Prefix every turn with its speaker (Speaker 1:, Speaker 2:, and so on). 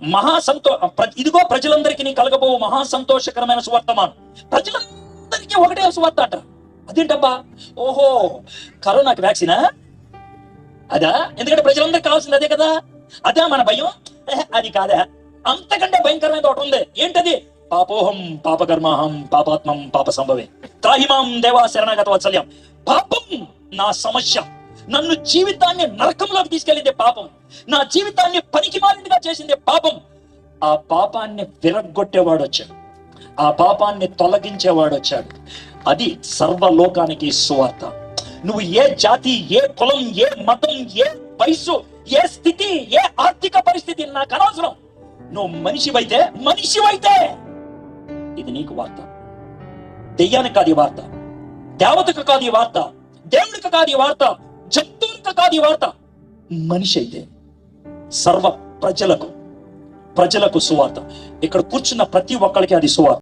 Speaker 1: మహాసంతో ఇదిగో ప్రజలందరికీ నీ కలగబో మహా సంతోషకరమైన సువర్తమానం. ప్రజలందరికీ ఒకటే సువార్త అంట అదేంటబ్బా? ఓహో కరోనాకి వ్యాక్సినా? అదా? ఎందుకంటే ప్రజలందరికీ కావాల్సింది అదే కదా? అదే మన భయం? అది కాదా? అంతకంటే భయంకరమైన ఒకటి ఉంది. ఏంటది? పాపోహం పాపకర్మాహం పాపాత్మం పాప సంభవే. త్రాహిమాం దేవా శరణాగత వాత్సల్యం. పాపం నా సమస్య. నన్ను జీవితాన్ని నరకంలోకి తీసుకెళ్ళింది పాపం. నా జీవితాన్ని పనికి మాలినగా చేసింది పాపం. ఆ పాపాన్ని విరగ్గొట్టేవాడు వచ్చాడు ఆ పాపాన్ని తొలగించేవాడు వచ్చాడు అది సర్వలోకానికి సువార్త. నువ్వు ఏ జాతి ఏ కులం ఏ మతం ఏ వయసు ఏ స్థితి ఏ ఆర్థిక పరిస్థితి నాకు అనవసరం. నువ్వు మనిషివైతే మనిషివైతే ఇది నీకు వార్త. దెయ్యానికి కాదు ఈ వార్త. దేవతకు కాదు ఈ వార్త. దేవుడికి కాదు ఈ వార్త. జంతువులకు కాదు ఈ వార్త. మనిషి అయితే సర్వ ప్రజలకు ప్రజలకు సువార్త. ఇక్కడ కూర్చున్న ప్రతి ఒక్కరికి అది సువార్త.